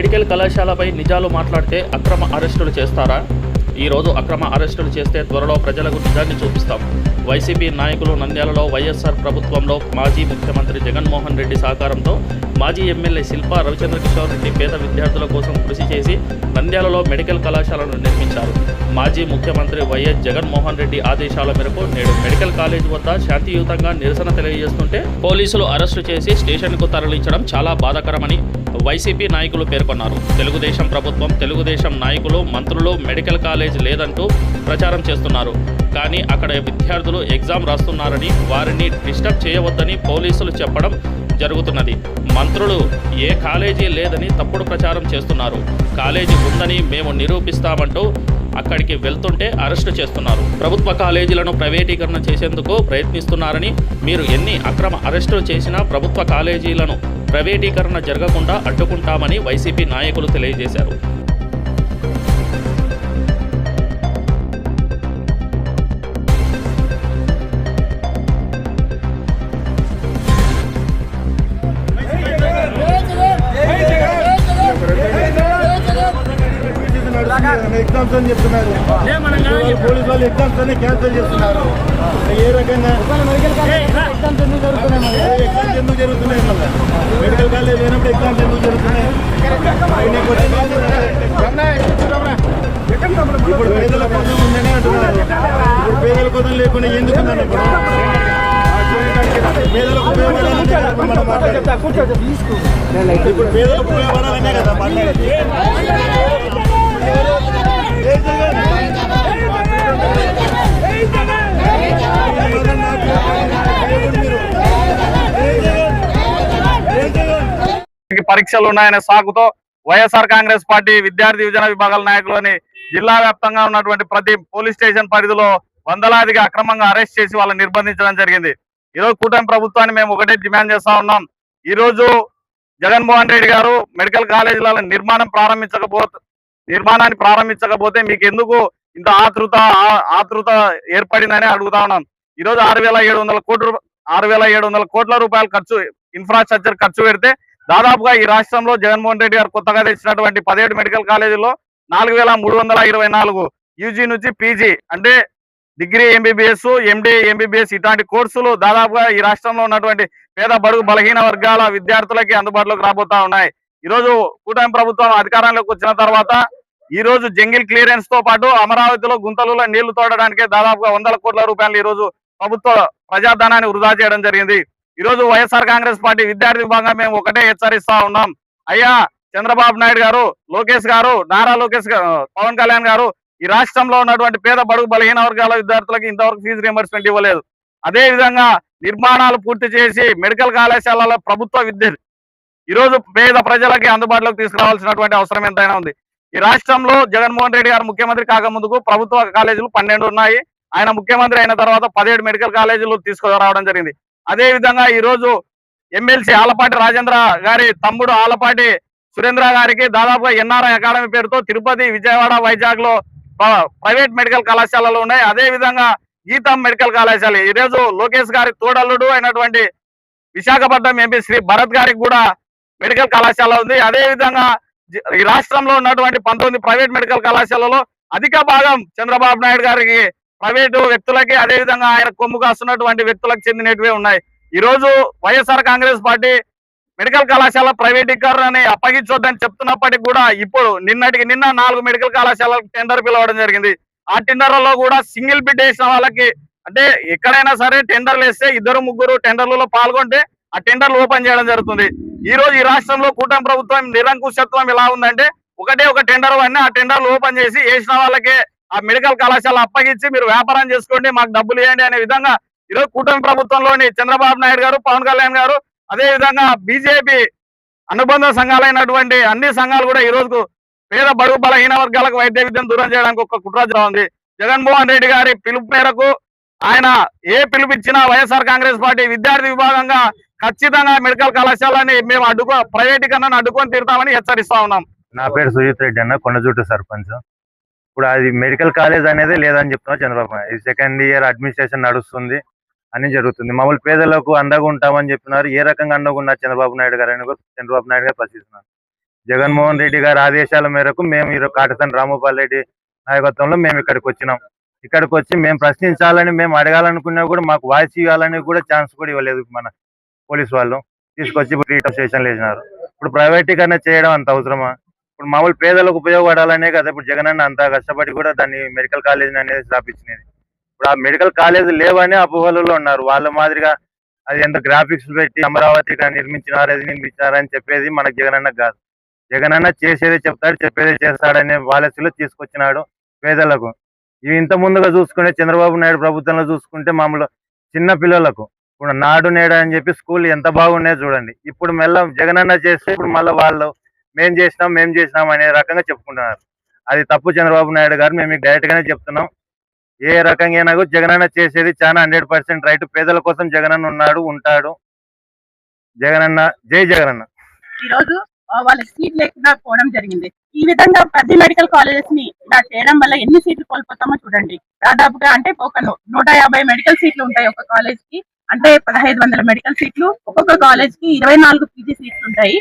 Medical కళాశాలపై నిజాలు మాట్లాడితే అక్రమ అరెస్టులు చేస్తారా? ఈరోజు అక్రమ అరెస్టులు చేస్తే త్వరలో ప్రజలకు నిజాన్ని చూపిస్తాం. వైసీపీ నాయకులు నంద్యాలలో వైఎస్ఆర్ ప్రభుత్వంలో మాజీ ముఖ్యమంత్రి జగన్మోహన్ రెడ్డి సహకారంతో మాజీ ఎమ్మెల్యే శిల్పా రవిచంద్ర కిషోర్ రెడ్డి పేద విద్యార్థుల కోసం కృషి చేసి నంద్యాలలో మెడికల్ కళాశాలను నిర్మించారు. మాజీ ముఖ్యమంత్రి వైఎస్ జగన్మోహన్ రెడ్డి ఆదేశాల మేరకు నేడు మెడికల్ కాలేజ్ వద్ద శాంతియుతంగా నిరసన తెలియజేస్తుంటే పోలీసులు అరెస్టు చేసి స్టేషన్కు తరలించడం చాలా బాధాకరమని వైసీపీ నాయకులు పేర్కొన్నారు. తెలుగుదేశం ప్రభుత్వం తెలుగుదేశం నాయకులు మంత్రులు మెడికల్ కాలేజ్ లేదంటూ ప్రచారం చేస్తున్నారు. కానీ అక్కడ విద్యార్థులు ఎగ్జామ్ రాస్తున్నారని వారిని డిస్టర్బ్ చేయవద్దని పోలీసులు చెప్పడం జరుగుతున్నది. మంత్రులు ఏ కాలేజీ లేదని తప్పుడు ప్రచారం చేస్తున్నారు. కాలేజీ ఉందని మేము నిరూపిస్తామంటూ అక్కడికి వెళ్తుంటే అరెస్టు చేస్తున్నారు. ప్రభుత్వ కాలేజీలను ప్రైవేటీకరణ చేసేందుకు ప్రయత్నిస్తున్నారని మీరు ఎన్ని అక్రమ అరెస్టులు చేసినా ప్రభుత్వ కాలేజీలను ప్రైవేటీకరణ జరగకుండా అడ్డుకుంటామని వైసీపీ నాయకులు తెలియజేశారు. అని చెప్తున్నారు పోలీసు వాళ్ళు ఎగ్జామ్స్ అన్ని క్యాన్సిల్ చేస్తున్నారు. ఏ రకంగా? ఎగ్జామ్స్ ఎందుకు జరుగుతున్నాయి మళ్ళీ? మెడికల్ కాలేజ్ లేనప్పుడు ఎగ్జామ్స్ ఎందుకు జరుగుతున్నాయి? ఇప్పుడు పేదల కోసం ఉందని అంటున్నారు. ఇప్పుడు పేదల కోసం లేకుండా ఎందుకు ఉందని ఇప్పుడు పేదలకు ఉపయోగపడాలని ఇప్పుడు పేదలకు ఉపయోగపడాలనే కదా మాట్లాడేది. పరీక్షలు ఉన్నాయనే సాకుతో వైఎస్ఆర్ కాంగ్రెస్ పార్టీ విద్యార్థి విభజన విభాగాల నాయకులని జిల్లా వ్యాప్తంగా ఉన్నటువంటి ప్రతి పోలీస్ స్టేషన్ పరిధిలో వందలాదిగా అక్రమంగా అరెస్ట్ చేసి వాళ్ళని నిర్బంధించడం జరిగింది. ఈరోజు కూటమి ప్రభుత్వాన్ని మేము ఒకటే డిమాండ్ చేస్తా ఉన్నాం. ఈ రోజు జగన్మోహన్ రెడ్డి గారు మెడికల్ కాలేజీల నిర్మాణం ప్రారంభించకపోతే నిర్మాణాన్ని ప్రారంభించకపోతే మీకు ఎందుకు ఇంత ఆతృత ఆతృత ఏర్పడిందని అడుగుతా ఉన్నాం. ఈ రోజు ఆరు వేల ఏడు వందల కోట్ల రూప- ఆరు వేల ఏడు వందల కోట్ల రూపాయలు ఖర్చు ఇన్ఫ్రాస్ట్రక్చర్ ఖర్చు పెడితే దాదాపుగా ఈ రాష్ట్రంలో జగన్మోహన్ రెడ్డి గారు కొత్తగా తెచ్చినటువంటి పదిహేడు మెడికల్ కాలేజీలో నాలుగు వేల మూడు వందల ఇరవై నాలుగు యూజీ నుంచి పీజీ అంటే డిగ్రీ ఎంబీబీఎస్ ఎండి ఎంబీబీఎస్ ఇట్లాంటి కోర్సులు దాదాపుగా ఈ రాష్ట్రంలో ఉన్నటువంటి పేద బడుగు బలహీన వర్గాల విద్యార్థులకి అందుబాటులోకి రాబోతా ఉన్నాయి. ఈ రోజు కూటమి ప్రభుత్వం అధికారంలోకి వచ్చిన తర్వాత ఈ రోజు జంగిల్ క్లియరెన్స్తో పాటు అమరావతిలో గుంతలులో నీళ్ళు తోడడానికి దాదాపుగా వందల కోట్ల రూపాయలు ఈ రోజు ప్రభుత్వ ప్రజాధనాన్ని వృధా చేయడం జరిగింది. ఈ రోజు వైఎస్ఆర్ కాంగ్రెస్ పార్టీ విద్యార్థి విభాగంగా మేము ఒకటే హెచ్చరిస్తా ఉన్నాం. అయ్యా చంద్రబాబు నాయుడు గారు లోకేష్ గారు నారా లోకేష్ గారు పవన్ కళ్యాణ్ గారు ఈ రాష్ట్రంలో ఉన్నటువంటి పేద బడుగు బలహీన వర్గాల విద్యార్థులకు ఇంతవరకు ఫీజు రియంబర్స్మెంట్ ఇవ్వలేదు. అదే విధంగా నిర్మాణాలు పూర్తి చేసి మెడికల్ కళాశాలలో ప్రభుత్వ విద్య ఈ రోజు పేద ప్రజలకి అందుబాటులోకి తీసుకురావాల్సినటువంటి అవసరం ఎంతైనా ఉంది. ఈ రాష్ట్రంలో జగన్మోహన్ రెడ్డి గారు ముఖ్యమంత్రి కాకముందుకు ప్రభుత్వ కాలేజీలు పన్నెండు ఉన్నాయి. ఆయన ముఖ్యమంత్రి అయిన తర్వాత పదిహేడు మెడికల్ కాలేజీలు తీసుకురావడం జరిగింది. అదే విధంగా ఈ రోజు ఎమ్మెల్సీ ఆలపాటి రాజేంద్ర గారి తమ్ముడు ఆలపాటి సురేంద్ర గారికి దాదాపుగా ఎన్ఆర్ఐ అకాడమీ పేరుతో తిరుపతి విజయవాడ వైజాగ్లో ప్రైవేట్ మెడికల్ కళాశాలలు ఉన్నాయి. అదే విధంగా గీతం మెడికల్ కళాశాల. ఈ రోజు లోకేష్ గారి తోడల్లుడు అయినటువంటి విశాఖపట్నం ఎంపీ శ్రీ భరత్ గారికి కూడా మెడికల్ కళాశాల ఉంది. అదే విధంగా ఈ రాష్ట్రంలో ఉన్నటువంటి పంతొమ్మిది ప్రైవేట్ మెడికల్ కళాశాలలో అధిక భాగం చంద్రబాబు నాయుడు గారికి ప్రైవేటు వ్యక్తులకి అదే విధంగా ఆయన కొమ్ము కాస్తున్నటువంటి వ్యక్తులకు చెందినటివే ఉన్నాయి. ఈ రోజు వైఎస్ఆర్ కాంగ్రెస్ పార్టీ మెడికల్ కళాశాల ప్రైవేటీకరణని అప్పగించొద్దని చెప్తున్నప్పటికీ కూడా ఇప్పుడు నిన్నటికి నిన్న నాలుగు మెడికల్ కళాశాలకు టెండర్ పిలవడం జరిగింది. ఆ టెండర్లలో కూడా సింగిల్ బిడ్ వేసిన వాళ్ళకి అంటే ఎక్కడైనా సరే టెండర్లు వేస్తే ఇద్దరు ముగ్గురు టెండర్లలో పాల్గొంటే ఆ టెండర్లు ఓపెన్ చేయడం జరుగుతుంది. ఈ రోజు ఈ రాష్ట్రంలో కూటమి ప్రభుత్వం నిరంకుశత్వం ఎలా ఉందంటే ఒకటే ఒక టెండర్ అన్నీ ఆ టెండర్లు ఓపెన్ చేసి వేసిన వాళ్ళకే ఆ మెడికల్ కళాశాల అప్పగించి మీరు వ్యాపారం చేసుకోండి మాకు డబ్బులు ఇవ్వండి అనే విధంగా ఈరోజు కూటమి ప్రభుత్వంలోని చంద్రబాబు నాయుడు గారు పవన్ కళ్యాణ్ గారు అదే విధంగా బీజేపీ అనుబంధ సంఘాలైనటువంటి అన్ని సంఘాలు కూడా ఈ రోజు పేద బడుగు బలహీన వర్గాలకు వైద్య విద్యను దూరం చేయడానికి ఒక కుట్ర ఉంది జగన్మోహన్ రెడ్డి గారి పిలుపు మేరకు ఆయన ఏ పిలుపు ఇచ్చినా వైఎస్ఆర్ కాంగ్రెస్ పార్టీ విద్యార్థి విభాగంగా ఖచ్చితంగా మెడికల్ కళాశాలని మేము అడ్డుకో ప్రైవేటీకరణను అడ్డుకొని తీరుతామని హెచ్చరిస్తా ఉన్నాం. నా పేరు సుజిత్ రెడ్డి అన్న కొండజుట్టు సర్పంచ్. ఇప్పుడు అది మెడికల్ కాలేజ్ అనేది లేదని చెప్తున్నారు చంద్రబాబు నాయుడు. ఇది సెకండ్ ఇయర్ అడ్మినిస్ట్రేషన్ నడుస్తుంది అని జరుగుతుంది. మమ్మల్ని పేదలకు అండగా ఉంటామని చెప్పినారు ఏ రకంగా అండగా ఉన్నారు చంద్రబాబు నాయుడు గారు అని చంద్రబాబు నాయుడు గారు ప్రశ్నిస్తున్నారు. జగన్మోహన్ రెడ్డి గారి ఆదేశాల మేరకు మేము ఈరోజు కాటసాని రామగోపాల్ రెడ్డి నాయకత్వంలో మేము ఇక్కడికి వచ్చినాం. ఇక్కడికి వచ్చి మేము ప్రశ్నించాలని మేము అడగాలనుకున్నా కూడా మాకు వాయిస్ ఇవ్వాలని కూడా ఛాన్స్ కూడా ఇవ్వలేదు మన పోలీస్ వాళ్ళు. తీసుకొచ్చి ఇప్పుడు స్టేషన్లు వేసినారు. ఇప్పుడు ప్రైవేటీకరణ చేయడం అంత అవసరమా? ఇప్పుడు మామూలు పేదలకు ఉపయోగపడాలనే కదా ఇప్పుడు జగన్ అన్న అంత కష్టపడి కూడా దాన్ని మెడికల్ కాలేజ్ అనేది స్థాపించినది. ఇప్పుడు ఆ మెడికల్ కాలేజ్ లేవని అపోహలలో ఉన్నారు. వాళ్ళ మాదిరిగా అది ఎంత గ్రాఫిక్స్ పెట్టి అమరావతి నిర్మించినారు అది నిర్మించినారని చెప్పేది మనకు జగన్ అన్న కాదు. జగన్ అన్న చేసేదే చెప్తాడు చెప్పేదే చేస్తాడనే పాలసీలో తీసుకొచ్చినాడు పేదలకు. ఇవి ఇంత ముందుగా చూసుకుంటే చంద్రబాబు నాయుడు ప్రభుత్వంలో చూసుకుంటే మామూలు చిన్న పిల్లలకు. ఇప్పుడు నాడు నేడు అని చెప్పి స్కూల్ ఎంత బాగున్నాయో చూడండి. ఇప్పుడు మెల్ల జగన్ అన్న చేస్తే ఇప్పుడు మళ్ళీ వాళ్ళు మేము చేసినాం మేము చేసినాం అనే రకంగా చెప్పుకుంటున్నారు. అది తప్పు చంద్రబాబు నాయుడు గారు మేము మీకు డైరెక్ట్ గానే చెప్తున్నాం. ఏ రకంగా జగనన్న జగన్ అన్న చేసేది చాలా హండ్రెడ్ పర్సెంట్ రైట్ పేదల కోసం జగన్ అన్న ఉన్నాడు ఉంటాడు. జగనన్న జై జగనన్న ఈరోజు వాళ్ళకి సీట్ లేకుండా పోవడం జరిగింది. ఈ విధంగా పెద్ద మెడికల్ కాలేజెస్ని ఇలా చేయడం వల్ల ఎన్ని సీట్లు కోల్పోతామో చూడండి. దాదాపుగా అంటే ఒక నూట మెడికల్ సీట్లు ఉంటాయి ఒక కాలేజ్కి. అంటే పదహైదు వందల మెడికల్ సీట్లు ఒక్కొక్క కాలేజ్కి ఇరవై నాలుగు పీజీ సీట్స్ ఉంటాయి.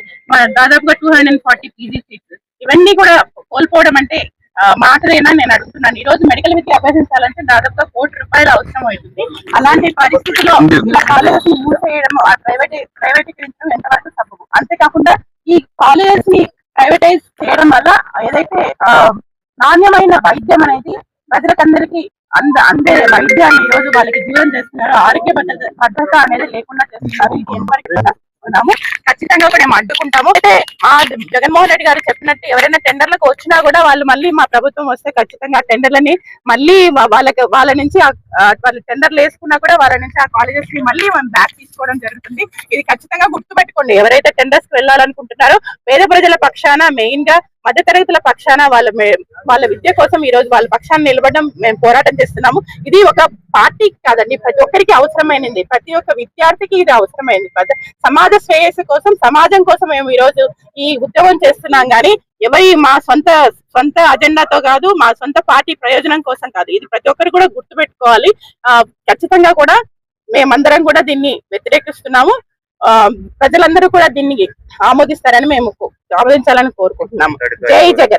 దాదాపుగా two hundred and forty PG seats ఇవన్నీ కూడా కోల్పోవడం అంటే మాటలేనా నేను అడుగుతున్నాను. ఈ రోజు మెడికల్ విద్య అభ్యసించాలంటే దాదాపుగా కోటి రూపాయలు అవసరం అవుతుంది. అలాంటి పరిస్థితిలో ఇలా కాలేజెస్ని మూసేయడం ప్రైవేట్ ప్రైవేటీకరించడం ఎంతవరకు సబబు? అంతేకాకుండా ఈ కాలేజెస్ని ప్రైవేటైజ్ చేయడం వల్ల ఏదైతే నాణ్యమైన వైద్యం అనేది ప్రజలకందరికీ అంద అందే వైద్యాన్ని ఈ రోజు వాళ్ళకి దూరం చేస్తున్నారు. ఆరోగ్య భద్రత భద్రత అనేది లేకుండా చేస్తున్నారు. ఇది ఎంతవరకు ఉన్నాము ఖచ్చితంగా కూడా మేము అడ్డుకుంటాము. అయితే మా జగన్మోహన్ రెడ్డి గారు చెప్పినట్టు ఎవరైనా టెండర్లకు వచ్చినా కూడా వాళ్ళు మళ్ళీ మా ప్రభుత్వం వస్తే ఖచ్చితంగా ఆ టెండర్లని మళ్ళీ వాళ్ళకి వాళ్ళ నుంచి వాళ్ళు టెండర్లు వేసుకున్నా కూడా వాళ్ళ నుంచి ఆ కాలేజెస్ని మళ్ళీ మనం బ్యాక్ తీసుకోవడం జరుగుతుంది. ఇది ఖచ్చితంగా గుర్తుపెట్టుకోండి. ఎవరైతే టెండర్స్కి వెళ్ళాలనుకుంటున్నారో పేద ప్రజల పక్షాన మెయిన్గా మధ్యతరగతుల పక్షాన వాళ్ళ వాళ్ళ విద్య కోసం ఈ రోజు వాళ్ళ పక్షాన నిలబడడం మేము పోరాటం చేస్తున్నాము. ఇది ఒక పార్టీకి కాదండి. ప్రతి ఒక్కరికి అవసరమైనది. ప్రతి ఒక్క విద్యార్థికి ఇది అవసరమైంది సమాజ శ్రేయస్సు కోసం సమాజం కోసం మేము ఈ రోజు ఈ ఉద్యమం చేస్తున్నాం కానీ ఎవరి మా సొంత సొంత అజెండాతో కాదు మా సొంత పార్టీ ప్రయోజనం కోసం కాదు. ఇది ప్రతి ఒక్కరు కూడా గుర్తుపెట్టుకోవాలి. ఆ, ఖచ్చితంగా కూడా మేమందరం కూడా దీన్ని వ్యతిరేకిస్తున్నాము. ప్రజలందరూ కూడా దీన్ని ఆమోదిస్తారని మేము ఆమోదించాలని కోరుకుంటున్నాము. జై జగన్.